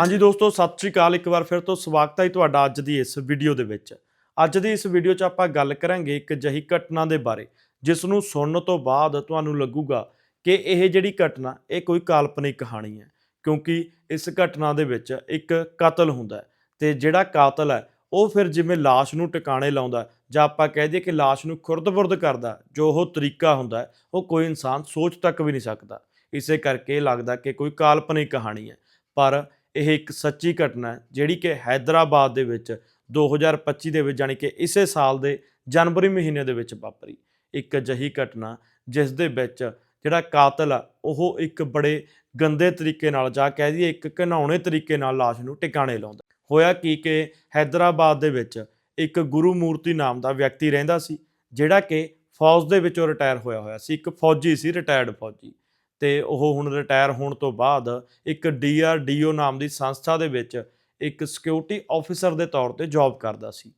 ਹਾਂਜੀ ਦੋਸਤੋ, ਸਤਿ ਸ਼੍ਰੀ ਅਕਾਲ। ਇੱਕ ਵਾਰ ਫਿਰ ਤੋਂ ਸਵਾਗਤ ਹੈ ਤੁਹਾਡਾ ਅੱਜ ਦੀ ਇਸ ਵੀਡੀਓ ਦੇ ਵਿੱਚ। ਅੱਜ ਦੀ ਇਸ ਵੀਡੀਓ 'ਚ ਆਪਾਂ ਗੱਲ ਕਰਾਂਗੇ ਇੱਕ ਅਜਿਹੀ ਘਟਨਾ ਦੇ ਬਾਰੇ, ਜਿਸ ਨੂੰ ਸੁਣਨ ਤੋਂ ਬਾਅਦ ਤੁਹਾਨੂੰ ਲੱਗੂਗਾ ਕਿ ਇਹ ਜਿਹੜੀ ਘਟਨਾ, ਇਹ ਕੋਈ ਕਾਲਪਨਿਕ ਕਹਾਣੀ ਹੈ। ਕਿਉਂਕਿ ਇਸ ਘਟਨਾ ਦੇ ਵਿੱਚ ਇੱਕ ਕਤਲ ਹੁੰਦਾ ਹੈ ਤੇ ਜਿਹੜਾ ਕਾਤਲ ਹੈ, ਉਹ ਫਿਰ ਜਿਵੇਂ ਲਾਸ਼ ਨੂੰ ਟਿਕਾਣੇ ਲਾਉਂਦਾ ਜਾਂ ਆਪਾਂ ਕਹਿ ਦਈਏ ਕਿ ਲਾਸ਼ ਨੂੰ ਖੁਰਦ-ਬੁਰਦ ਕਰਦਾ ਜੋ ਉਹ ਤਰੀਕਾ ਹੁੰਦਾ ਉਹ ਕੋਈ ਇਨਸਾਨ ਸੋਚ ਤੱਕ ਵੀ ਨਹੀਂ ਸਕਦਾ। ਇਸੇ ਕਰਕੇ ਲੱਗਦਾ ਕਿ ਕੋਈ ਕਾਲਪਨਿਕ ਕਹਾਣੀ ਹੈ। ਪਰ ਇਹ ਇੱਕ ਸੱਚੀ ਘਟਨਾ ਜਿਹੜੀ ਕਿ ਹైదరాబాద్ ਦੇ ਵਿੱਚ 2025 ਦੇ ਵਿੱਚ ਯਾਨੀ ਕਿ ਇਸੇ ਸਾਲ ਦੇ ਜਨਵਰੀ ਮਹੀਨੇ ਦੇ ਵਿੱਚ ਵਾਪਰੀ। ਇੱਕ ਅਜਿਹੀ ਘਟਨਾ ਜਿਸ ਦੇ ਵਿੱਚ ਜਿਹੜਾ ਕਾਤਲ ਆ, ਉਹ ਇੱਕ ਬੜੇ ਗੰਦੇ ਤਰੀਕੇ ਨਾਲ ਜਾ ਕਹਿ ਦਈਏ ਇੱਕ ਘਨਾਉਣੇ ਤਰੀਕੇ ਨਾਲ লাশ ਨੂੰ ਟਿਕਾਣੇ ਲਾਉਂਦਾ। ਹੋਇਆ ਕੀ ਕਿ ਹైదరాబాద్ ਦੇ ਵਿੱਚ ਇੱਕ ਗੁਰੂ ਮੂਰਤੀ ਨਾਮ ਦਾ ਵਿਅਕਤੀ ਰਹਿੰਦਾ ਸੀ, ਜਿਹੜਾ ਕਿ ਫੌਜ ਦੇ ਵਿੱਚੋਂ ਰਿਟਾਇਰ ਹੋਇਆ ਹੋਇਆ ਸੀ, ਇੱਕ ਫੌਜੀ ਸੀ, ਰਿਟਾਇਰਡ ਫੌਜੀ। ਤੇ ਉਹ ਹੁਣ ਰਿਟਾਇਰ ਹੋਣ ਤੋਂ ਬਾਅਦ ਇੱਕ ਡੀਆਰਡੀਓ ਨਾਮ ਦੀ ਸੰਸਥਾ ਦੇ ਵਿੱਚ ਇੱਕ ਸਿਕਿਉਰਿਟੀ ਆਫੀਸਰ ਦੇ ਤੌਰ ਤੇ ਜੌਬ ਕਰਦਾ ਸੀ।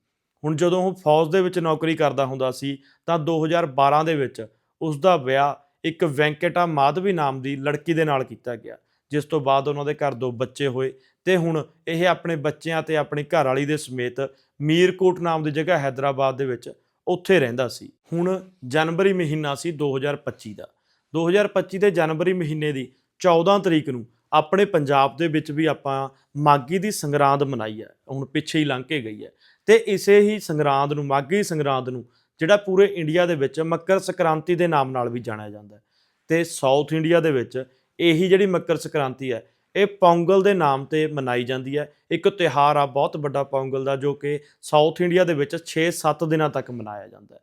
ਹੁਣ ਜਦੋਂ ਉਹ ਫੌਜ ਦੇ ਵਿੱਚ ਨੌਕਰੀ ਕਰਦਾ ਹੁੰਦਾ ਸੀ, ਤਾਂ 2012 ਦੇ ਵਿੱਚ ਉਸ ਦਾ ਵਿਆਹ ਇੱਕ ਵੈਂਕਟਾ ਮਾਧਵੀ ਨਾਮ ਦੀ ਲੜਕੀ ਦੇ ਨਾਲ ਕੀਤਾ ਗਿਆ, ਜਿਸ ਤੋਂ ਬਾਅਦ ਉਹਨਾਂ ਦੇ ਘਰ ਦੋ ਬੱਚੇ ਹੋਏ ਤੇ ਹੁਣ ਇਹ ਆਪਣੇ ਬੱਚਿਆਂ ਤੇ ਆਪਣੀ ਘਰ ਵਾਲੀ ਦੇ ਸਮੇਤ ਮੀਰਕੋਟ ਨਾਮ ਦੀ ਜਗ੍ਹਾ ਹੈਦਰਾਬਾਦ ਦੇ ਵਿੱਚ ਉੱਥੇ ਰਹਿੰਦਾ ਸੀ। ਹੁਣ ਜਨਵਰੀ ਮਹੀਨਾ ਸੀ 2025 ਦਾ। 2025 ਦੇ ਜਨਵਰੀ ਮਹੀਨੇ ਦੀ 14 ਤਰੀਕ ਨੂੰ ਆਪਣੇ ਪੰਜਾਬ ਦੇ ਵਿੱਚ ਵੀ ਆਪਾਂ ਮਾਗੀ ਦੀ ਸੰਗਰਾਂਦ ਮਨਾਈ ਹੈ, ਹੁਣ ਪਿੱਛੇ ਹੀ ਲੰਘ ਕੇ ਗਈ ਹੈ। ਤੇ ਇਸੇ ਹੀ ਸੰਗਰਾਂਦ ਨੂੰ ਮਾਗੀ ਸੰਗਰਾਂਦ ਨੂੰ, ਜਿਹੜਾ ਪੂਰੇ ਇੰਡੀਆ ਦੇ ਵਿੱਚ ਮੱਕਰ ਸੰਕ੍ਰਾਂਤੀ ਦੇ ਨਾਮ ਨਾਲ ਵੀ ਜਾਣਿਆ ਜਾਂਦਾ ਹੈ। ਤੇ ਸਾਊਥ ਇੰਡੀਆ ਦੇ ਵਿੱਚ ਇਹੀ ਜਿਹੜੀ ਮੱਕਰ ਸੰਕ੍ਰਾਂਤੀ ਹੈ, ਇਹ ਪੌਂਗਲ ਦੇ ਨਾਮ ਤੇ ਮਨਾਈ ਜਾਂਦੀ ਹੈ। ਇੱਕ ਤਿਉਹਾਰ ਆ, ਬਹੁਤ ਵੱਡਾ ਪੌਂਗਲ ਦਾ, ਜੋ ਕਿ ਸਾਊਥ ਇੰਡੀਆ ਦੇ ਵਿੱਚ 6-7 ਦਿਨਾਂ ਤੱਕ ਮਨਾਇਆ ਜਾਂਦਾ ਹੈ।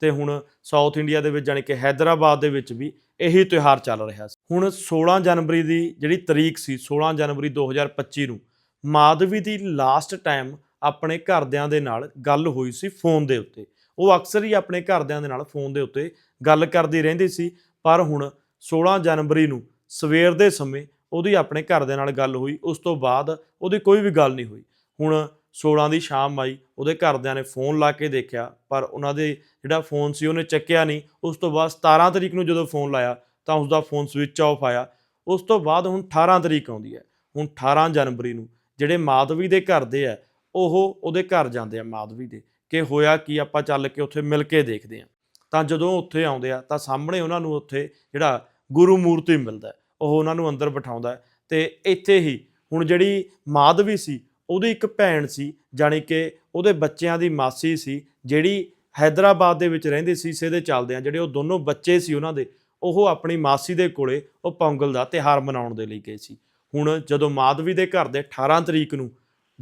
ਤੇ ਹੁਣ ਸਾਊਥ ਇੰਡੀਆ ਦੇ ਵਿੱਚ ਜਾਨੀ ਕਿ ਹైదరాబాద్ ਦੇ ਵਿੱਚ ਵੀ ਇਹੀ ਤਿਉਹਾਰ ਚੱਲ ਰਿਹਾ ਸੀ। ਹੁਣ 16 ਜਨਵਰੀ ਦੀ ਜਿਹੜੀ ਤਰੀਕ ਸੀ 16 ਜਨਵਰੀ 2025 ਨੂੰ ਮਾਧਵੀ ਦੀ ਲਾਸਟ ਟਾਈਮ ਆਪਣੇ ਘਰਦਿਆਂ ਦੇ ਨਾਲ ਗੱਲ ਹੋਈ ਸੀ ਫੋਨ ਦੇ ਉੱਤੇ। ਉਹ ਅਕਸਰ ਹੀ ਆਪਣੇ ਘਰਦਿਆਂ ਦੇ ਨਾਲ ਫੋਨ ਦੇ ਉੱਤੇ ਗੱਲ ਕਰਦੀ ਰਹਿੰਦੀ ਸੀ, ਪਰ ਹੁਣ 16 ਜਨਵਰੀ ਨੂੰ ਸਵੇਰ ਦੇ ਸਮੇਂ ਉਹਦੀ ਆਪਣੇ ਘਰਦਿਆਂ ਨਾਲ ਗੱਲ ਹੋਈ, ਉਸ ਤੋਂ ਬਾਅਦ ਉਹਦੀ ਕੋਈ ਵੀ ਗੱਲ ਨਹੀਂ ਹੋਈ। ਹੁਣ 16 ਦੀ ਸ਼ਾਮ ਆਈ, ਉਹਦੇ ਘਰਦਿਆਂ ਨੇ ਫੋਨ ਲਾ ਕੇ ਦੇਖਿਆ, ਪਰ ਉਹਨਾਂ ਦੇ ਜਿਹੜਾ ਫੋਨ ਸੀ ਉਹਨੇ ਚੱਕਿਆ ਨਹੀਂ। ਉਸ ਤੋਂ ਬਾਅਦ 17 ਤਰੀਕ ਨੂੰ ਜਦੋਂ ਫੋਨ ਲਾਇਆ, ਤਾਂ ਉਸ ਦਾ ਫੋਨ ਸਵਿਚ ਆਫ ਆਇਆ। ਉਸ ਤੋਂ ਬਾਅਦ ਹੁਣ 18 ਤਰੀਕ ਆਉਂਦੀ ਹੈ, ਹੁਣ 18 ਜਨਵਰੀ ਨੂੰ ਜਿਹੜੇ ਮਾਧਵੀ ਦੇ ਘਰ ਦੇ ਆ ਉਹ ਉਹਦੇ ਘਰ ਜਾਂਦੇ ਆ ਮਾਧਵੀ ਦੇ, ਕਿ ਹੋਇਆ ਕੀ ਆਪਾਂ ਚੱਲ ਕੇ ਉੱਥੇ ਮਿਲ ਕੇ ਦੇਖਦੇ ਆ ਤਾਂ ਜਦੋਂ ਉੱਥੇ ਆਉਂਦੇ ਆ, ਤਾਂ ਸਾਹਮਣੇ ਉਹਨਾਂ ਨੂੰ ਉੱਥੇ ਜਿਹੜਾ ਗੁਰੂ ਮੂਰਤੀ ਮਿਲਦਾ ਉਹ ਉਹਨਾਂ ਨੂੰ ਅੰਦਰ ਬਿਠਾਉਂਦਾ ਹੈ। ਤੇ ਇੱਥੇ ਹੀ ਹੁਣ ਜਿਹੜੀ ਮਾਧਵੀ ਸੀ ਉਹਦੀ ਇੱਕ ਭੈਣ ਸੀ ਜਾਨੀ ਕਿ ਉਹਦੇ ਬੱਚਿਆਂ ਦੀ ਮਾਸੀ ਸੀ, ਜਿਹੜੀ ਹైదరాబాద్ ਦੇ ਵਿੱਚ ਰਹਿੰਦੇ ਸੀ ਇਸੇ ਦੇ ਚੱਲਦੇ ਆ, ਜਿਹੜੇ ਉਹ ਦੋਨੋਂ ਬੱਚੇ ਸੀ ਉਹਨਾਂ ਦੇ, ਉਹ ਆਪਣੀ ਮਾਸੀ ਦੇ ਕੋਲੇ ਉਹ ਪੌਂਗਲ ਦਾ ਤਿਹਾਰ ਮਨਾਉਣ ਦੇ ਲਈ ਗਏ ਸੀ। ਹੁਣ ਜਦੋਂ ਮਾਧਵੀ ਦੇ ਘਰ ਦੇ 18 ਤਰੀਕ ਨੂੰ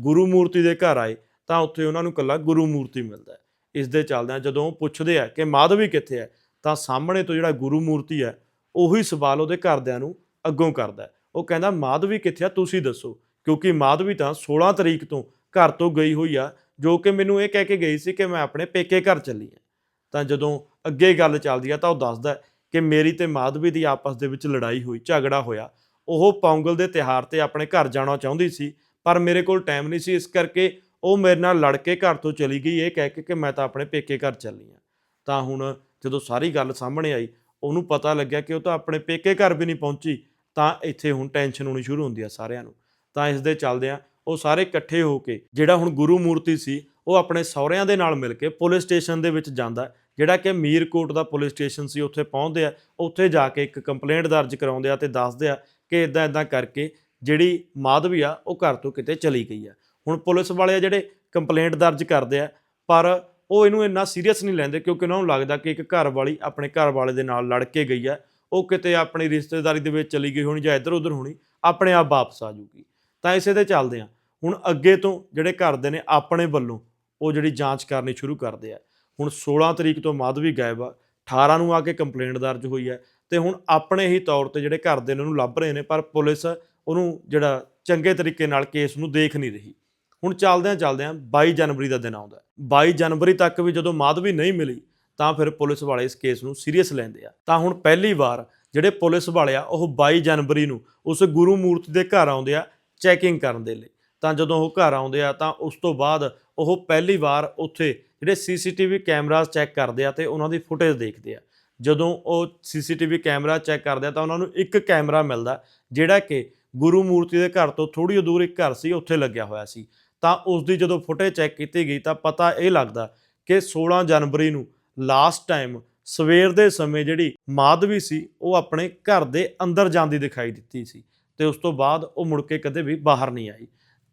ਗੁਰੂ ਮੂਰਤੀ ਦੇ ਘਰ ਆਏ, ਤਾਂ ਉੱਥੇ ਉਹਨਾਂ ਨੂੰ ਕੱਲਾ ਗੁਰੂ ਮੂਰਤੀ ਮਿਲਦਾ ਇਸ ਦੇ ਚੱਲਦਿਆਂ ਜਦੋਂ ਉਹ ਪੁੱਛਦੇ ਆ ਕਿ ਮਾਧਵੀ ਕਿੱਥੇ ਹੈ, ਤਾਂ ਸਾਹਮਣੇ ਤੋਂ ਜਿਹੜਾ ਗੁਰੂ ਮੂਰਤੀ ਹੈ, ਉਹੀ ਸਵਾਲ ਉਹਦੇ ਘਰਦਿਆਂ ਨੂੰ ਅੱਗੋਂ ਕਰਦਾ ਉਹ ਕਹਿੰਦਾ, ਮਾਧਵੀ ਕਿੱਥੇ ਆ? ਤੁਸੀਂ ਦੱਸੋ। ਕਿਉਂਕਿ ਮਾਧਵੀ ਤਾਂ 16 ਤਰੀਕ ਤੋਂ ਘਰ ਤੋਂ ਗਈ ਹੋਈ ਆ, ਜੋ ਕਿ ਮੈਨੂੰ ਇਹ ਕਹਿ ਕੇ ਗਈ ਸੀ ਕਿ ਮੈਂ ਆਪਣੇ ਪੇਕੇ ਘਰ ਚੱਲੀ ਆ। ਤਾਂ ਜਦੋਂ ਅੱਗੇ ਗੱਲ ਚੱਲਦੀ ਆ ਤਾਂ ਉਹ ਦੱਸਦਾ ਕਿ ਮੇਰੀ ਤੇ ਮਾਧਵੀ ਦੀ ਆਪਸ ਦੇ ਵਿੱਚ ਲੜਾਈ ਹੋਈ, ਝਗੜਾ ਹੋਇਆ। ਉਹ ਪੌਂਗਲ ਦੇ ਤਿਹਾਰ ਤੇ ਆਪਣੇ ਘਰ ਜਾਣਾ ਚਾਹੁੰਦੀ ਸੀ, ਪਰ ਮੇਰੇ ਕੋਲ ਟਾਈਮ ਨਹੀਂ ਸੀ, ਇਸ ਕਰਕੇ ਉਹ ਮੇਰੇ ਨਾਲ ਲੜ ਕੇ ਘਰ ਤੋਂ ਚਲੀ ਗਈ, ਇਹ ਕਹਿ ਕੇ ਕਿ ਮੈਂ ਤਾਂ ਆਪਣੇ ਪੇਕੇ ਘਰ ਚੱਲੀ ਆ। ਤਾਂ ਹੁਣ ਜਦੋਂ ਸਾਰੀ ਗੱਲ ਸਾਹਮਣੇ ਆਈ, ਉਹਨੂੰ ਪਤਾ ਲੱਗਿਆ ਕਿ ਉਹ ਤਾਂ ਆਪਣੇ ਪੇਕੇ ਘਰ ਵੀ ਨਹੀਂ ਪਹੁੰਚੀ, ਤਾਂ ਇੱਥੇ ਹੁਣ ਟੈਨਸ਼ਨ ਹੋਣੀ ਸ਼ੁਰੂ ਹੁੰਦੀ ਆ ਸਾਰਿਆਂ ਨੂੰ। ਤਾਂ ਇਸ ਦੇ ਚੱਲਦੇ ਉਹ ਸਾਰੇ ਇਕੱਠੇ ਹੋ ਕੇ, ਜਿਹੜਾ ਹੁਣ ਗੁਰੂ ਮੂਰਤੀ ਸੀ, ਉਹ ਆਪਣੇ ਸਹੁਰਿਆਂ ਦੇ ਨਾਲ ਮਿਲ ਕੇ ਪੁਲਿਸ ਸਟੇਸ਼ਨ ਦੇ ਵਿੱਚ ਜਾਂਦਾ ਜਿਹੜਾ ਕਿ ਮੀਰਕੋਟ ਦਾ ਪੁਲਿਸ ਸਟੇਸ਼ਨ ਸੀ, ਉੱਥੇ ਪਹੁੰਚਦੇ ਆ, ਉੱਥੇ ਜਾ ਕੇ ਇੱਕ ਕੰਪਲੇਂਟ ਦਰਜ ਕਰਾਉਂਦੇ ਆ ਤੇ ਦੱਸਦੇ ਆ ਕਿ ਇਦਾਂ ਇਦਾਂ ਕਰਕੇ ਜਿਹੜੀ ਮਾਧਵੀ ਆ, ਉਹ ਘਰ ਤੋਂ ਕਿਤੇ ਚਲੀ ਗਈ ਆ। ਹੁਣ ਪੁਲਿਸ ਵਾਲੇ ਆ ਜਿਹੜੇ ਕੰਪਲੇਂਟ ਦਰਜ ਕਰਦੇ ਆ, ਪਰ ਉਹ ਇਹਨੂੰ ਇੰਨਾ ਸੀਰੀਅਸ ਨਹੀਂ ਲੈਂਦੇ ਕਿਉਂਕਿ ਉਹਨਾਂ ਨੂੰ ਲੱਗਦਾ ਕਿ ਇੱਕ ਘਰ ਵਾਲੀ ਆਪਣੇ ਘਰ ਵਾਲੇ ਦੇ ਨਾਲ ਲੜ ਕੇ ਗਈ ਆ। ਉਹ ਕਿਤੇ ਆਪਣੀ ਰਿਸ਼ਤੇਦਾਰੀ ਦੇ ਵਿੱਚ ਚਲੀ ਗਈ ਹੋਣੀ ਜਾਂ ਇੱਧਰ ਉੱਧਰ ਹੋਣੀ, ਆਪਣੇ ਆਪ ਵਾਪਸ ਆ ਜੂਗੀ। ਤਾਂ ਇਸੇ ਤੇ ਚੱਲਦੇ ਆ ਹੁਣ ਅੱਗੇ ਤੋਂ ਜਿਹੜੇ ਘਰ ਦੇ ਨੇ ਆਪਣੇ ਵੱਲੋਂ ਉਹ ਜਿਹੜੀ ਜਾਂਚ ਕਰਨੀ ਸ਼ੁਰੂ ਕਰਦੇ ਆ। ਹੁਣ 16 ਤਰੀਕ ਤੋਂ ਮਾਧਵੀ ਗਾਇਬ ਆ। 18 ਨੂੰ ਆ ਕੇ ਕੰਪਲੇਂਟ ਦਰਜ ਹੋਈ ਹੈ ਤੇ ਹੁਣ ਆਪਣੇ ਹੀ ਤੌਰ ਤੇ ਜਿਹੜੇ ਘਰ ਦੇ ਨੇ ਉਹਨੂੰ ਲੱਭ ਰਹੇ ਨੇ, ਪਰ ਪੁਲਿਸ ਉਹਨੂੰ ਜਿਹੜਾ ਚੰਗੇ ਤਰੀਕੇ ਨਾਲ ਕੇਸ ਨੂੰ ਦੇਖ ਨਹੀਂ ਰਹੀ। ਹੁਣ ਚੱਲਦਿਆਂ ਚੱਲਦਿਆਂ 22 ਜਨਵਰੀ ਦਾ ਦਿਨ ਆਉਂਦਾ ਹੈ। 22 ਜਨਵਰੀ ਤੱਕ ਵੀ ਜਦੋਂ ਮਾਧਵੀ ਨਹੀਂ ਮਿਲੀ, ਤਾਂ ਫਿਰ ਪੁਲਿਸ ਵਾਲੇ ਇਸ ਕੇਸ ਨੂੰ ਸੀਰੀਅਸ ਲੈਂਦੇ ਆ। ਤਾਂ ਹੁਣ ਪਹਿਲੀ ਵਾਰ ਜਿਹੜੇ ਪੁਲਿਸ ਵਾਲੇ ਆ, ਉਹ 22 ਜਨਵਰੀ ਨੂੰ ਉਸ ਗੁਰੂ ਮੂਰਤੀ ਦੇ ਘਰ ਆਉਂਦੇ ਆ ਚੈਕਿੰਗ ਕਰਨ ਦੇ ਲਈ। ਤਾਂ ਜਦੋਂ ਉਹ ਘਰ ਆਉਂਦੇ ਆ, ਤਾਂ ਉਸ ਤੋਂ ਬਾਅਦ ਉਹ ਪਹਿਲੀ ਵਾਰ ਉੱਥੇ ਜਿਹੜੇ ਸੀਸੀਟੀਵੀ ਕੈਮਰਾਸ ਚੈੱਕ ਕਰਦੇ ਆ ਤੇ ਉਹਨਾਂ ਦੀ ਫੁਟੇਜ ਦੇਖਦੇ ਆ। ਜਦੋਂ ਉਹ ਸੀਸੀਟੀਵੀ ਕੈਮਰਾ ਚੈੱਕ ਕਰਦੇ ਆ, ਤਾਂ ਉਹਨਾਂ ਨੂੰ ਇੱਕ ਕੈਮਰਾ ਮਿਲਦਾ, ਜਿਹੜਾ ਕਿ ਗੁਰੂ ਮੂਰਤੀ ਦੇ ਘਰ ਤੋਂ ਥੋੜੀ ਦੂਰ ਇੱਕ ਘਰ ਸੀ, ਉੱਥੇ ਲੱਗਿਆ ਹੋਇਆ ਸੀ। ਤਾਂ ਉਸ ਦੀ ਜਦੋਂ ਫੁਟੇਜ ਚੈੱਕ ਕੀਤੀ ਗਈ, ਤਾਂ ਪਤਾ ਇਹ ਲੱਗਦਾ ਕਿ 16 ਜਨਵਰੀ ਨੂੰ ਲਾਸਟ ਟਾਈਮ ਸਵੇਰ ਦੇ ਸਮੇਂ ਜਿਹੜੀ ਮਾਧਵੀ ਸੀ, ਉਹ ਆਪਣੇ ਘਰ ਦੇ ਅੰਦਰ ਜਾਂਦੀ ਦਿਖਾਈ ਦਿੱਤੀ ਸੀ। ਤੇ ਉਸ ਤੋਂ ਬਾਅਦ ਉਹ ਮੁੜ ਕੇ ਕਦੇ ਵੀ ਬਾਹਰ ਨਹੀਂ ਆਈ।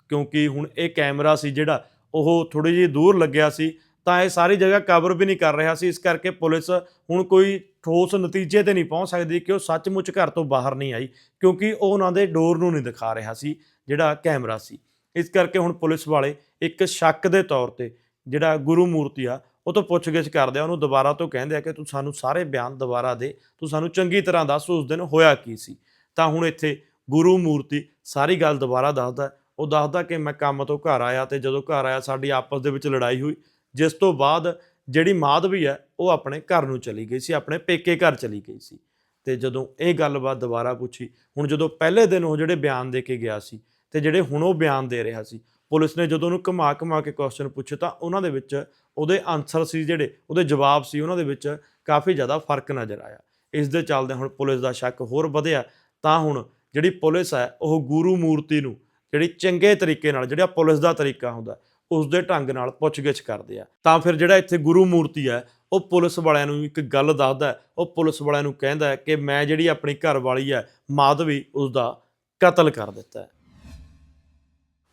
ਕਿਉਂਕਿ ਹੁਣ ਇਹ ਕੈਮਰਾ ਸੀ ਜਿਹੜਾ ਉਹ ਥੋੜੀ ਜਿਹੀ ਦੂਰ ਲੱਗਿਆ ਸੀ, ਤਾਂ ਇਹ ਸਾਰੀ ਜਗ੍ਹਾ ਕਵਰ ਵੀ ਨਹੀਂ ਕਰ ਰਿਹਾ ਸੀ। ਇਸ ਕਰਕੇ ਪੁਲਿਸ ਹੁਣ ਕੋਈ ਠੋਸ ਨਤੀਜੇ ਤੇ ਨਹੀਂ ਪਹੁੰਚ ਸਕਦੀ ਕਿ ਉਹ ਸੱਚਮੁੱਚ ਘਰ ਤੋਂ ਬਾਹਰ ਨਹੀਂ ਆਈ, ਕਿਉਂਕਿ ਉਹ ਉਹਨਾਂ ਦੇ ਡੋਰ ਨੂੰ ਨਹੀਂ ਦਿਖਾ ਰਿਹਾ ਸੀ, ਜਿਹੜਾ ਕੈਮਰਾ ਸੀ। ਇਸ ਕਰਕੇ ਹੁਣ ਪੁਲਿਸ ਵਾਲੇ ਇੱਕ ਸ਼ੱਕ ਦੇ ਤੌਰ ਤੇ ਜਿਹੜਾ ਗੁਰੂ ਮੂਰਤੀ ਆ, ਉਹ ਤੋਂ ਪੁੱਛਗਿੱਛ ਕਰਦੇ ਆ, ਉਹਨੂੰ ਦੁਬਾਰਾ ਤੋਂ ਕਹਿੰਦੇ ਆ ਕਿ ਤੂੰ ਸਾਨੂੰ ਸਾਰੇ ਬਿਆਨ ਦੁਬਾਰਾ ਦੇ, ਤੂੰ ਸਾਨੂੰ ਚੰਗੀ ਤਰ੍ਹਾਂ ਦੱਸ ਉਸ ਦਿਨ ਹੋਇਆ ਕੀ ਸੀ। ਤਾਂ ਹੁਣ ਇੱਥੇ ਗੁਰੂ ਮੂਰਤੀ, ਸਾਰੀ ਗੱਲ ਦੁਬਾਰਾ ਦੱਸਦਾ ਉਹ ਦੱਸਦਾ ਕਿ ਮੈਂ ਕੰਮ ਤੋਂ ਘਰ ਆਇਆ ਤੇ ਜਦੋਂ ਘਰ ਆਇਆ ਸਾਡੀ ਆਪਸ ਦੇ ਵਿੱਚ ਲੜਾਈ ਹੋਈ। ਜਿਸ ਤੋਂ ਬਾਅਦ ਜਿਹੜੀ ਮਾਧਵੀ ਹੈ, ਉਹ ਆਪਣੇ ਘਰ ਨੂੰ ਚਲੀ ਗਈ ਸੀ, ਆਪਣੇ ਪੇਕੇ ਘਰ ਚਲੀ ਗਈ ਸੀ। ਤੇ ਜਦੋਂ ਇਹ ਗੱਲਬਾਤ ਦੁਬਾਰਾ ਪੁੱਛੀ, ਹੁਣ ਜਦੋਂ ਪਹਿਲੇ ਦਿਨ ਉਹ ਜਿਹੜੇ ਬਿਆਨ ਦੇ ਕੇ ਗਿਆ ਸੀ ਤੇ ਜਿਹੜੇ ਹੁਣ ਉਹ ਬਿਆਨ ਦੇ ਰਿਹਾ ਸੀ, ਪੁਲਿਸ ਨੇ ਜਦੋਂ ਉਹਨੂੰ ਘੁਮਾ ਘੁਮਾ ਕੇ ਕੁਐਸਚਨ ਪੁੱਛੇ ਤਾਂ ਉਹਨਾਂ ਦੇ ਵਿੱਚ ਉਹਦੇ ਆਨਸਰ ਸੀ ਜਿਹੜੇ, ਉਹਦੇ ਜਵਾਬ ਸੀ, ਉਹਨਾਂ ਦੇ ਵਿੱਚ ਕਾਫੀ ਜ਼ਿਆਦਾ ਫ਼ਰਕ ਨਜ਼ਰ ਆਇਆ। ਇਸ ਦੇ ਚੱਲਦੇ ਹੁਣ ਪੁਲਿਸ ਦਾ ਸ਼ੱਕ ਹੋਰ ਵਧਿਆ। ਤਾਂ ਹੁਣ ਜਿਹੜੀ ਪੁਲਿਸ ਹੈ, ਉਹ ਗੁਰੂ ਮੂਰਤੀ ਨੂੰ ਜਿਹੜੀ ਚੰਗੇ ਤਰੀਕੇ ਨਾਲ, ਜਿਹੜਾ ਪੁਲਿਸ ਦਾ ਤਰੀਕਾ ਹੁੰਦਾ ਉਸ ਦੇ ਢੰਗ ਨਾਲ ਪੁੱਛਗਿੱਛ ਕਰਦੇ ਆ। ਤਾਂ ਫਿਰ ਜਿਹੜਾ ਇੱਥੇ ਗੁਰੂ ਮੂਰਤੀ ਹੈ, ਉਹ ਪੁਲਿਸ ਵਾਲਿਆਂ ਨੂੰ ਇੱਕ ਗੱਲ ਦੱਸਦਾ ਉਹ ਪੁਲਿਸ ਵਾਲਿਆਂ ਨੂੰ ਕਹਿੰਦਾ ਹੈ ਕਿ ਮੈਂ ਜਿਹੜੀ ਆਪਣੀ ਘਰ ਵਾਲੀ ਹੈ, ਮਾਧਵੀ ਉਸ ਦਾ ਕਤਲ ਕਰ ਦਿੱਤਾ ਹੈ।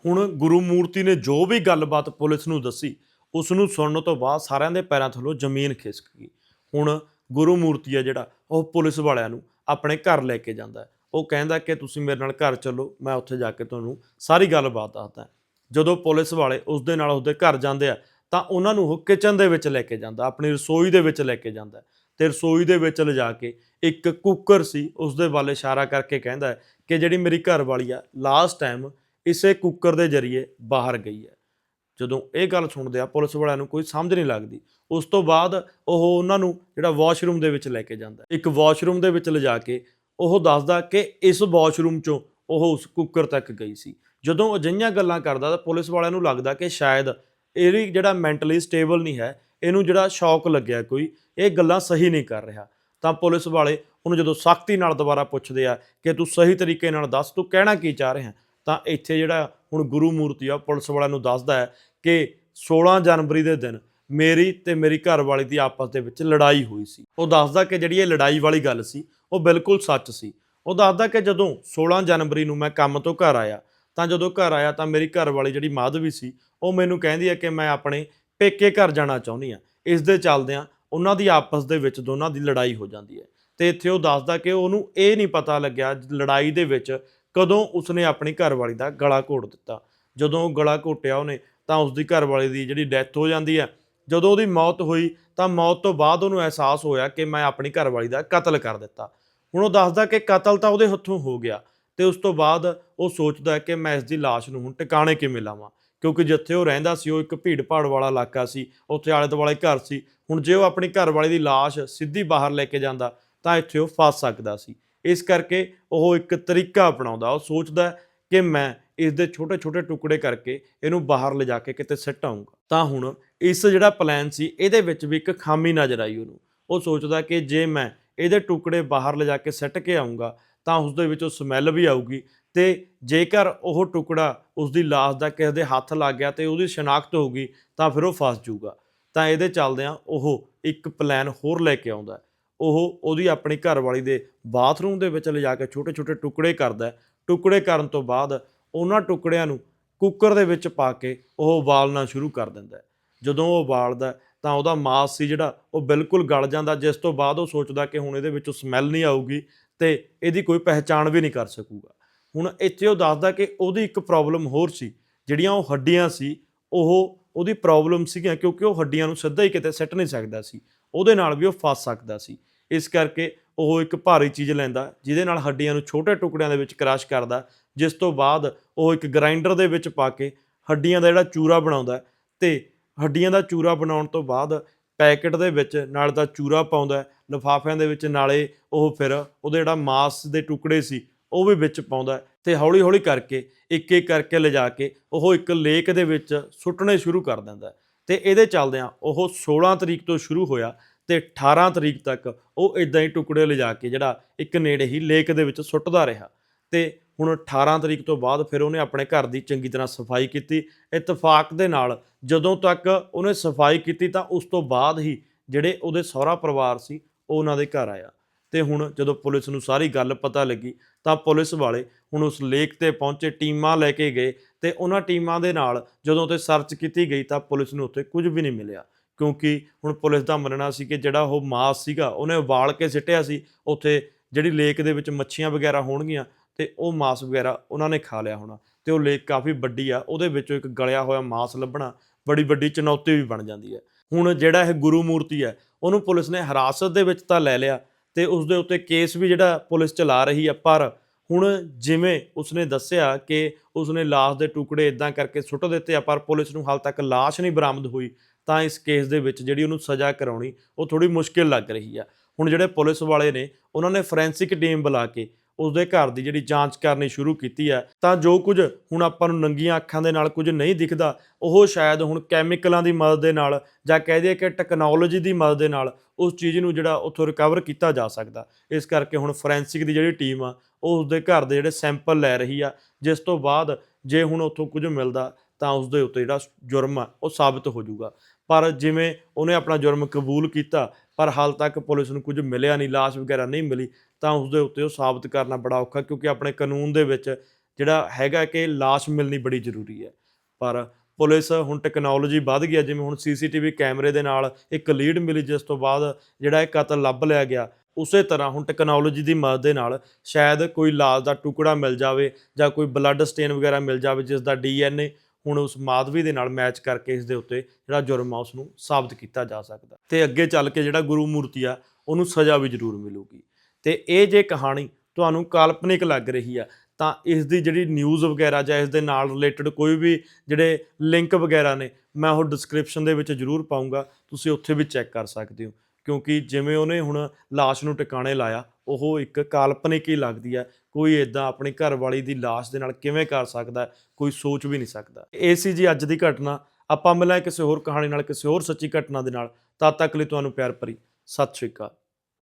ਹੁਣ ਗੁਰੂ ਮੂਰਤੀ ਨੇ ਜੋ ਵੀ ਗੱਲਬਾਤ ਪੁਲਿਸ ਨੂੰ ਦੱਸੀ, ਉਸ ਨੂੰ ਸੁਣਨ ਤੋਂ ਬਾਅਦ ਸਾਰਿਆਂ ਦੇ ਪੈਰਾਂ ਥੱਲੋਂ ਜ਼ਮੀਨ ਖਿਸਕ ਗਈ। ਹੁਣ ਗੁਰੂ ਮੂਰਤੀ ਹੈ ਜਿਹੜਾ, ਉਹ ਪੁਲਿਸ ਵਾਲਿਆਂ ਨੂੰ ਆਪਣੇ ਘਰ ਲੈ ਕੇ ਜਾਂਦਾ ਉਹ ਕਹਿੰਦਾ ਕਿ ਤੁਸੀਂ ਮੇਰੇ ਨਾਲ ਘਰ ਚੱਲੋ, ਮੈਂ ਉੱਥੇ ਜਾ ਕੇ ਤੁਹਾਨੂੰ ਸਾਰੀ ਗੱਲਬਾਤ ਦੱਸਦਾ। ਜਦੋਂ ਪੁਲਿਸ ਵਾਲੇ ਉਸ ਦੇ ਨਾਲ ਉਸਦੇ ਘਰ ਜਾਂਦੇ ਆ, ਤਾਂ ਉਹਨਾਂ ਨੂੰ ਉਹ ਕਿਚਨ ਦੇ ਵਿੱਚ ਲੈ ਕੇ ਜਾਂਦਾ, ਆਪਣੀ ਰਸੋਈ ਦੇ ਵਿੱਚ ਲੈ ਕੇ ਜਾਂਦਾ। ਤੇ ਰਸੋਈ ਦੇ ਵਿੱਚ ਲਿਜਾ ਕੇ ਇੱਕ ਕੁੱਕਰ ਸੀ ਉਸ ਦੇ ਵੱਲ ਇਸ਼ਾਰਾ ਕਰਕੇ ਕਹਿੰਦਾ ਕਿ ਜਿਹੜੀ ਮੇਰੀ ਘਰ ਵਾਲੀ ਆ ਲਾਸਟ ਟਾਈਮ ਇਸੇ ਕੁੱਕਰ ਦੇ ਜ਼ਰੀਏ ਬਾਹਰ ਗਈ ਹੈ। ਜਦੋਂ ਇਹ ਗੱਲ ਸੁਣਦੇ ਆ, ਪੁਲਿਸ ਵਾਲਿਆਂ ਨੂੰ ਕੋਈ ਸਮਝ ਨਹੀਂ ਲੱਗਦੀ। ਉਸ ਤੋਂ ਬਾਅਦ ਉਹ ਉਹਨਾਂ ਨੂੰ ਜਿਹੜਾ ਵਾਸ਼ਰੂਮ ਦੇ ਵਿੱਚ ਲੈ ਕੇ ਜਾਂਦਾ। ਇੱਕ ਵਾਸ਼ਰੂਮ ਦੇ ਵਿੱਚ ਲਿਜਾ ਕੇ ਉਹ ਦੱਸਦਾ ਕਿ ਇਸ ਵਾਸ਼ਰੂਮ ਚੋਂ ਉਹ ਉਸ ਕੁੱਕਰ ਤੱਕ ਗਈ ਸੀ। ਜਦੋਂ ਅਜਿਹੀਆਂ ਗੱਲਾਂ ਕਰਦਾ ਤਾਂ ਪੁਲਿਸ ਵਾਲਿਆਂ ਨੂੰ ਲੱਗਦਾ ਕਿ ਸ਼ਾਇਦ ਇਹ ਵੀ ਜਿਹੜਾ ਮੈਂਟਲੀ ਸਟੇਬਲ ਨਹੀਂ ਹੈ, ਇਹਨੂੰ ਜਿਹੜਾ ਸ਼ੌਕ ਲੱਗਿਆ ਕੋਈ, ਇਹ ਗੱਲਾਂ ਸਹੀ ਨਹੀਂ ਕਰ ਰਿਹਾ। ਤਾਂ ਪੁਲਿਸ ਵਾਲੇ ਉਹਨੂੰ ਜਦੋਂ ਸਖਤੀ ਨਾਲ ਦੁਬਾਰਾ ਪੁੱਛਦੇ ਆ ਕਿ ਤੂੰ ਸਹੀ ਤਰੀਕੇ ਨਾਲ ਦੱਸ, ਤੂੰ ਕਹਿਣਾ ਕੀ ਚਾਹ ਰਿਹਾ? ਤਾਂ ਇੱਥੇ ਜਿਹੜਾ ਹੁਣ ਗੁਰੂ ਮੂਰਤੀ ਆ, ਪੁਲਿਸ ਵਾਲਿਆਂ ਨੂੰ ਦੱਸਦਾ ਹੈ ਕਿ 16 ਜਨਵਰੀ ਦੇ ਦਿਨ ਮੇਰੀ ਤੇ ਮੇਰੀ ਘਰ ਵਾਲੀ ਦੀ ਆਪਸ ਦੇ ਵਿੱਚ ਲੜਾਈ ਹੋਈ ਸੀ। ਉਹ ਦੱਸਦਾ ਕਿ ਜਿਹੜੀ ਇਹ ਲੜਾਈ ਵਾਲੀ ਗੱਲ ਸੀ ਉਹ ਬਿਲਕੁਲ ਸੱਚ ਸੀ। ਉਹ ਦੱਸਦਾ ਕਿ ਜਦੋਂ 16 ਜਨਵਰੀ ਨੂੰ ਮੈਂ ਕੰਮ ਤੋਂ ਘਰ ਆਇਆ, ਤਾਂ ਜਦੋਂ ਘਰ ਆਇਆ ਤਾਂ ਮੇਰੀ ਘਰ ਵਾਲੀ ਜਿਹੜੀ ਮਾਧਵੀ ਸੀ, ਉਹ ਮੈਨੂੰ ਕਹਿੰਦੀ ਹੈ ਕਿ ਮੈਂ ਆਪਣੇ ਪੇਕੇ ਘਰ ਜਾਣਾ ਚਾਹੁੰਦੀ ਆ ਇਸ ਦੇ ਚੱਲਦਿਆਂ ਉਹਨਾਂ ਦੀ ਆਪਸ ਦੇ ਵਿੱਚ ਦੋਨਾਂ ਦੀ ਲੜਾਈ ਹੋ ਜਾਂਦੀ ਹੈ। ਤੇ ਇੱਥੇ ਉਹ ਦੱਸਦਾ ਕਿ ਉਹਨੂੰ ਇਹ ਨਹੀਂ ਪਤਾ ਲੱਗਿਆ ਲੜਾਈ ਦੇ ਵਿੱਚ ਕਦੋਂ ਉਸਨੇ ਆਪਣੀ ਘਰਵਾਲੀ ਦਾ ਗਲਾ ਘੋਟ ਦਿੱਤਾ। ਜਦੋਂ ਉਹ ਗਲਾ ਘੋਟਿਆ ਉਹਨੇ, ਤਾਂ ਉਸਦੀ ਘਰਵਾਲੀ ਦੀ ਜਿਹੜੀ ਡੈਥ ਹੋ ਜਾਂਦੀ ਹੈ। ਜਦੋਂ ਉਹਦੀ ਮੌਤ ਹੋਈ, ਤਾਂ ਮੌਤ ਤੋਂ ਬਾਅਦ ਉਹਨੂੰ ਅਹਿਸਾਸ ਹੋਇਆ ਕਿ ਮੈਂ ਆਪਣੀ ਘਰਵਾਲੀ ਦਾ ਕਤਲ ਕਰ ਦਿੱਤਾ। ਹੁਣ ਉਹ ਦੱਸਦਾ ਕਿ ਕਤਲ ਤਾਂ ਉਹਦੇ ਹੱਥੋਂ ਹੋ ਗਿਆ ਤੇ ਉਸ ਤੋਂ ਬਾਅਦ ਉਹ ਸੋਚਦਾ ਕਿ ਮੈਂ ਇਸ ਦੀ ਲਾਸ਼ ਨੂੰ ਹੁਣ ਟਿਕਾਣੇ ਕਿਵੇਂ ਲਾਵਾਂ, ਕਿਉਂਕਿ ਜਿੱਥੇ ਉਹ ਰਹਿੰਦਾ ਸੀ ਉਹ ਇੱਕ ਭੀੜ ਭਾੜ ਵਾਲਾ ਇਲਾਕਾ ਸੀ, ਉੱਥੇ ਆਲੇ ਦੁਆਲੇ ਘਰ ਸੀ। ਹੁਣ ਜੇ ਉਹ ਆਪਣੀ ਘਰ ਵਾਲੇ ਦੀ ਲਾਸ਼ ਸਿੱਧੀ ਬਾਹਰ ਲੈ ਕੇ ਜਾਂਦਾ ਤਾਂ ਇੱਥੇ ਉਹ ਫਸ ਸਕਦਾ ਸੀ। ਇਸ ਕਰਕੇ ਉਹ ਇੱਕ ਤਰੀਕਾ ਅਪਣਾਉਂਦਾ, ਉਹ ਸੋਚਦਾ ਕਿ ਮੈਂ ਇਸ ਦੇ ਛੋਟੇ ਛੋਟੇ ਟੁਕੜੇ ਕਰਕੇ ਇਹਨੂੰ ਬਾਹਰ ਲਿਜਾ ਕੇ ਕਿਤੇ ਸਿੱਟ ਆਉਂਗਾ ਤਾਂ ਹੁਣ ਇਸ ਜਿਹੜਾ ਪਲਾਨ ਸੀ, ਇਹਦੇ ਵਿੱਚ ਵੀ ਇੱਕ ਖਾਮੀ ਨਜ਼ਰ ਆਈ ਉਹਨੂੰ। ਉਹ ਸੋਚਦਾ ਕਿ ਜੇ ਮੈਂ ਇਹਦੇ ਟੁਕੜੇ ਬਾਹਰ ਲਿਜਾ ਕੇ ਸਿੱਟ ਕੇ ਆਉਂਗਾ ਤਾਂ ਉਸ ਦੇ ਵਿੱਚੋਂ ਸਮੈਲ ਵੀ ਆਊਗੀ। ਤੇ ਜੇਕਰ ਉਹ ਟੁਕੜਾ ਉਸ ਦੀ ਲਾਸ਼ ਦਾ ਕਿਸੇ ਦੇ ਹੱਥ ਲੱਗ ਗਿਆ ਤੇ ਉਹਦੀ ਸ਼ਨਾਖਤ ਹੋਊਗੀ ਤਾਂ ਫਿਰ ਉਹ ਫਸ ਜਾਊਗਾ। ਤਾਂ ਇਹਦੇ ਚੱਲਦਿਆਂ ਉਹ ਇੱਕ ਪਲਾਨ ਹੋਰ ਲੈ ਕੇ ਆਉਂਦਾ ਉਹ ਉਹਦੀ ਆਪਣੀ ਘਰ ਵਾਲੀ ਦੇ ਬਾਥਰੂਮ ਦੇ ਵਿੱਚ ਲਿਜਾ ਕੇ ਛੋਟੇ ਛੋਟੇ ਟੁਕੜੇ ਕਰਦਾ ਟੁਕੜੇ ਕਰਨ ਤੋਂ ਬਾਅਦ ਉਹਨਾਂ ਟੁਕੜਿਆਂ ਨੂੰ ਕੁੱਕਰ ਦੇ ਵਿੱਚ ਪਾ ਕੇ ਉਹ ਉਬਾਲਣਾ ਸ਼ੁਰੂ ਕਰ ਦਿੰਦਾ ਜਦੋਂ ਉਹ ਉਬਾਲਦਾ ਤਾਂ ਉਹਦਾ ਮਾਸ ਸੀ ਜਿਹੜਾ, ਉਹ ਬਿਲਕੁਲ ਗਲ ਜਾਂਦਾ, ਜਿਸ ਤੋਂ ਬਾਅਦ ਉਹ ਸੋਚਦਾ ਕਿ ਹੁਣ ਇਹਦੇ ਵਿੱਚੋਂ ਸਮੈਲ ਨਹੀਂ ਆਊਗੀ ਤੇ ਇਹਦੀ ਕੋਈ ਪਹਿਚਾਣ ਵੀ ਨਹੀਂ ਕਰ ਸਕੂਗਾ। ਹੁਣ ਇੱਥੇ ਉਹ ਦੱਸਦਾ ਕਿ ਉਹਦੀ ਇੱਕ ਪ੍ਰੋਬਲਮ ਹੋਰ ਸੀ, ਜਿਹੜੀਆਂ ਉਹ ਹੱਡੀਆਂ ਸੀ, ਉਹ ਉਹਦੀ ਪ੍ਰੋਬਲਮ ਸੀਗੀਆਂ ਕਿਉਂਕਿ ਉਹ ਹੱਡੀਆਂ ਨੂੰ ਸਿੱਧਾ ਹੀ ਕਿਤੇ ਸੱਟ ਨਹੀਂ ਸਕਦਾ ਸੀ, ਉਹਦੇ ਨਾਲ ਵੀ ਉਹ ਫਸ ਸਕਦਾ ਸੀ। ਇਸ ਕਰਕੇ ਉਹ ਇੱਕ ਭਾਰੀ ਚੀਜ਼ ਲੈਂਦਾ, ਜਿਹਦੇ ਨਾਲ ਹੱਡੀਆਂ ਨੂੰ ਛੋਟੇ ਟੁਕੜਿਆਂ ਦੇ ਵਿੱਚ ਕ੍ਰਸ਼ ਕਰਦਾ, ਜਿਸ ਤੋਂ ਬਾਅਦ ਉਹ ਇੱਕ ਗ੍ਰਾਈਂਡਰ ਦੇ ਵਿੱਚ ਪਾ ਕੇ ਹੱਡੀਆਂ ਦਾ ਜਿਹੜਾ ਚੂਰਾ ਬਣਾਉਂਦਾ ਹੈ ਤੇ ਹੱਡੀਆਂ ਦਾ ਚੂਰਾ ਬਣਾਉਣ ਤੋਂ ਬਾਅਦ ਪੈਕਟ ਦੇ ਵਿੱਚ ਨਾਲ ਦਾ ਚੂਰਾ ਪਾਉਂਦਾ ਲਿਫਾਫਿਆਂ ਦੇ ਵਿੱਚ ਨਾਲੇ ਉਹ ਫਿਰ ਉਹਦੇ ਜਿਹੜਾ ਮਾਸ ਦੇ ਟੁਕੜੇ ਸੀ, ਉਹ ਵੀ ਵਿੱਚ ਪਾਉਂਦਾ ਹੈ ਤੇ ਹੌਲੀ ਹੌਲੀ ਕਰਕੇ ਇੱਕ ਇੱਕ ਕਰਕੇ ਲਿਜਾ ਕੇ ਉਹ ਇੱਕ ਲੇਕ ਦੇ ਵਿੱਚ ਸੁੱਟਣੇ ਸ਼ੁਰੂ ਕਰ ਦਿੰਦਾ ਹੈ। ਤੇ ਇਹਦੇ ਚੱਲਦਿਆਂ ਉਹ 16 ਤਰੀਕ ਤੋਂ ਸ਼ੁਰੂ ਹੋਇਆ ਤੇ 18 ਤਰੀਕ ਤੱਕ ਉਹ ਇਦਾਂ ਹੀ ਟੁਕੜੇ ਲਿਜਾ ਕੇ ਜਿਹੜਾ ਇੱਕ ਨੇੜੇ ਹੀ ਲੇਕ ਦੇ ਵਿੱਚ ਸੁੱਟਦਾ ਰਿਹਾ ਤੇ ਹੁਣ 18 ਤਰੀਕ ਤੋਂ ਬਾਅਦ ਫਿਰ ਉਹਨੇ ਆਪਣੇ ਘਰ ਦੀ ਚੰਗੀ ਤਰ੍ਹਾਂ ਸਫ਼ਾਈ ਕੀਤੀ। ਇਤਫਾਕ ਦੇ ਨਾਲ ਜਦੋਂ ਤੱਕ ਉਹਨੇ ਸਫ਼ਾਈ ਕੀਤੀ ਤਾਂ ਉਸ ਤੋਂ ਬਾਅਦ ਹੀ ਜਿਹੜੇ ਉਹਦੇ ਸਹੁਰਾ ਪਰਿਵਾਰ ਸੀ, ਉਹ ਉਹਨਾਂ ਦੇ ਘਰ ਆਇਆ। ਤੇ ਹੁਣ ਜਦੋਂ ਪੁਲਿਸ ਨੂੰ ਸਾਰੀ ਗੱਲ ਪਤਾ ਲੱਗੀ ਤਾਂ ਪੁਲਿਸ ਵਾਲੇ ਹੁਣ ਉਸ ਲੇਕ ਤੇ ਪਹੁੰਚੇ, ਟੀਮਾਂ ਲੈ ਕੇ ਗਏ ਤੇ ਉਹਨਾਂ ਟੀਮਾਂ ਦੇ ਨਾਲ ਜਦੋਂ ਉੱਥੇ ਸਰਚ ਕੀਤੀ ਗਈ ਤਾਂ ਪੁਲਿਸ ਨੂੰ ਉੱਥੇ ਕੁਝ ਵੀ ਨਹੀਂ ਮਿਲਿਆ। ਕਿਉਂਕਿ ਹੁਣ ਪੁਲਿਸ ਦਾ ਮੰਨਣਾ ਸੀ ਕਿ ਜਿਹੜਾ ਉਹ ਮਾਸ ਸੀਗਾ, ਉਹਨੇ ਉਬਾਲ ਕੇ ਸਿੱਟਿਆ ਸੀ, ਉੱਥੇ ਜਿਹੜੀ ਲੇਕ ਦੇ ਵਿੱਚ ਮੱਛੀਆਂ ਵਗੈਰਾ ਹੋਣਗੀਆਂ ਤੇ ਉਹ ਮਾਸ ਵਗੈਰਾ ਉਹਨਾਂ ਨੇ ਖਾ ਲਿਆ ਹੋਣਾ ਤੇ ਉਹ ਲੇਕ ਕਾਫੀ ਵੱਡੀ ਆ, ਉਹਦੇ ਵਿੱਚੋਂ ਇੱਕ ਗਲਿਆ ਹੋਇਆ ਮਾਸ ਲੱਭਣਾ ਬੜੀ ਵੱਡੀ ਚੁਣੌਤੀ ਵੀ ਬਣ ਜਾਂਦੀ ਹੈ। ਹੁਣ ਜਿਹੜਾ ਇਹ ਗੁਰੂ ਮੂਰਤੀ ਹੈ, ਉਹਨੂੰ ਪੁਲਿਸ ਨੇ ਹਿਰਾਸਤ ਦੇ ਵਿੱਚ ਤਾਂ ਲੈ ਲਿਆ ਤੇ ਉਸ ਦੇ ਉੱਤੇ ਕੇਸ ਵੀ ਜਿਹੜਾ ਪੁਲਿਸ ਚਲਾ ਰਹੀ ਆ, ਪਰ ਹੁਣ ਜਿਵੇਂ ਉਸਨੇ ਦੱਸਿਆ ਕਿ ਉਸਨੇ ਲਾਸ਼ ਦੇ ਟੁਕੜੇ ਇਦਾਂ ਕਰਕੇ ਸੁੱਟ ਦਿੱਤੇ ਆ, ਪਰ ਪੁਲਿਸ ਨੂੰ ਹਾਲ ਤੱਕ ਲਾਸ਼ ਨਹੀਂ ਬਰਾਮਦ ਹੋਈ, ਤਾਂ ਇਸ ਕੇਸ ਦੇ ਵਿੱਚ ਜਿਹੜੀ ਉਹਨੂੰ ਸਜ਼ਾ ਕਰਾਉਣੀ, ਉਹ ਥੋੜੀ ਮੁਸ਼ਕਿਲ ਲੱਗ ਰਹੀ ਆ। ਹੁਣ ਜਿਹੜੇ ਪੁਲਿਸ ਵਾਲੇ ਨੇ, ਉਹਨਾਂ ਨੇ ਫੋਰੈਂਸਿਕ ਟੀਮ ਬੁਲਾ ਕੇ ਉਸਦੇ ਘਰ ਦੀ ਜਿਹੜੀ ਜਾਂਚ ਕਰਨੀ ਸ਼ੁਰੂ ਕੀਤੀ ਹੈ, ਤਾਂ ਜੋ ਕੁਝ ਹੁਣ ਆਪਾਂ ਨੂੰ ਨੰਗੀਆਂ ਅੱਖਾਂ ਦੇ ਨਾਲ ਕੁਝ ਨਹੀਂ ਦਿਖਦਾ, ਉਹ ਸ਼ਾਇਦ ਹੁਣ ਕੈਮੀਕਲਾਂ ਦੀ ਮਦਦ ਦੇ ਨਾਲ ਜਾਂ ਕਹਿ ਦਈਏ ਕਿ ਟੈਕਨੋਲੋਜੀ ਦੀ ਮਦਦ ਦੇ ਨਾਲ ਉਸ ਚੀਜ਼ ਨੂੰ ਜਿਹੜਾ ਉੱਥੋਂ ਰਿਕਵਰ ਕੀਤਾ ਜਾ ਸਕਦਾ। ਇਸ ਕਰਕੇ ਹੁਣ ਫੋਰੈਂਸਿਕ ਦੀ ਜਿਹੜੀ ਟੀਮ ਆ, ਉਹ ਉਸਦੇ ਘਰ ਦੇ ਜਿਹੜੇ ਸੈਂਪਲ ਲੈ ਰਹੀ ਆ, ਜਿਸ ਤੋਂ ਬਾਅਦ ਜੇ ਹੁਣ ਉੱਥੋਂ ਕੁਝ ਮਿਲਦਾ, ਤਾਂ ਉਸਦੇ ਉੱਤੇ ਜਿਹੜਾ ਜੁਰਮ ਆ, ਉਹ ਸਾਬਤ ਹੋ ਜਾਊਗਾ। ਪਰ ਜਿਵੇਂ ਉਹਨੇ ਆਪਣਾ ਜੁਰਮ ਕਬੂਲ ਕੀਤਾ ਪਰ ਹਾਲ ਤੱਕ ਪੁਲਿਸ ਨੂੰ ਕੁਝ ਮਿਲਿਆ ਨਹੀਂ, ਲਾਸ਼ ਵਗੈਰਾ ਨਹੀਂ ਮਿਲੀ, ਤਾਂ ਉਸਦੇ ਉੱਤੇ ਉਹ ਸਾਬਤ ਕਰਨਾ ਬੜਾ ਔਖਾ ਕਿਉਂਕਿ ਆਪਣੇ ਕਾਨੂੰਨ ਦੇ ਵਿੱਚ ਜਿਹੜਾ ਹੈਗਾ ਕਿ ਲਾਸ਼ ਮਿਲਣੀ ਬੜੀ ਜ਼ਰੂਰੀ ਹੈ। ਪਰ ਪੁਲਿਸ ਹੁਣ ਟੈਕਨੋਲੋਜੀ ਵੱਧ ਗਈ ਹੈ, ਜਿਵੇਂ ਹੁਣ ਸੀਸੀਟੀਵੀ ਕੈਮਰੇ ਦੇ ਨਾਲ ਇੱਕ ਲੀਡ ਮਿਲੀ, ਜਿਸ ਤੋਂ ਬਾਅਦ ਜਿਹੜਾ ਇਹ ਕਤਲ ਲੱਭ ਲਿਆ ਗਿਆ, ਉਸੇ ਤਰ੍ਹਾਂ ਹੁਣ ਟੈਕਨੋਲੋਜੀ ਦੀ ਮਦਦ ਦੇ ਨਾਲ ਸ਼ਾਇਦ ਕੋਈ ਲਾਸ਼ ਦਾ ਟੁਕੜਾ ਮਿਲ ਜਾਵੇ ਜਾਂ ਕੋਈ ਬਲੱਡ ਸਟੇਨ ਵਗੈਰਾ ਮਿਲ ਜਾਵੇ, ਜਿਸ ਦਾ ਡੀਐਨਏ ਹੁਣ ਉਸ ਮਾਧਵੀ ਦੇ ਨਾਲ ਮੈਚ ਕਰਕੇ ਇਸ ਦੇ ਉੱਤੇ ਜਿਹੜਾ ਜੁਰਮ ਆ ਉਸ ਨੂੰ ਸਾਬਤ ਕੀਤਾ ਜਾ ਸਕਦਾ। ਤੇ ਅੱਗੇ ਚੱਲ ਕੇ ਜਿਹੜਾ ਗੁਰੂ ਮੂਰਤੀ ਆ, ਉਹਨੂੰ ਸਜ਼ਾ ਵੀ ਜ਼ਰੂਰ ਮਿਲੂਗੀ। ਤੇ ਇਹ ਜੇ ਕਹਾਣੀ ਤੁਹਾਨੂੰ ਕਾਲਪਨਿਕ ਲੱਗ ਰਹੀ ਆ, ਤਾਂ ਇਸ ਦੀ ਜਿਹੜੀ ਨਿਊਜ਼ ਵਗੈਰਾ ਜਾਂ ਇਸ ਦੇ ਨਾਲ ਰਿਲੇਟਡ ਕੋਈ ਵੀ ਜਿਹੜੇ ਲਿੰਕ ਵਗੈਰਾ ਨੇ, ਮੈਂ ਉਹ ਡਿਸਕ੍ਰਿਪਸ਼ਨ ਦੇ ਵਿੱਚ ਜ਼ਰੂਰ ਪਾਉਂਗਾ ਤੁਸੀਂ ਉੱਥੇ ਵੀ ਚੈੱਕ ਕਰ ਸਕਦੇ ਹੋ। ਕਿਉਂਕਿ ਜਿਵੇਂ ਉਹਨੇ ਹੁਣ ਲਾਸ਼ ਨੂੰ ਟਿਕਾਣੇ ਲਾਇਆ, ਉਹ ਇੱਕ ਕਾਲਪਨਿਕ ਹੀ ਲੱਗਦੀ ਹੈ। ਕੋਈ ਇਦਾਂ ਆਪਣੀ ਘਰ ਵਾਲੀ ਦੀ ਲਾਸ਼ ਦੇ ਨਾਲ ਕਿਵੇਂ ਕਰ ਸਕਦਾ ਕੋਈ ਸੋਚ ਵੀ ਨਹੀਂ ਸਕਦਾ। ਇਹ ਸੀ ਜੀ ਅੱਜ ਦੀ ਘਟਨਾ। ਆਪਾਂ ਮਿਲਾਂਗੇ ਕਿਸੇ ਹੋਰ ਕਹਾਣੀ ਨਾਲ, ਕਿਸੇ ਹੋਰ ਸੱਚੀ ਘਟਨਾ ਦੇ ਨਾਲ। ਤਦ ਤੱਕ ਲਈ ਤੁਹਾਨੂੰ ਪਿਆਰ ਭਰੀ। ਸਤਿ ਸ਼੍ਰੀ ਅਕਾਲ।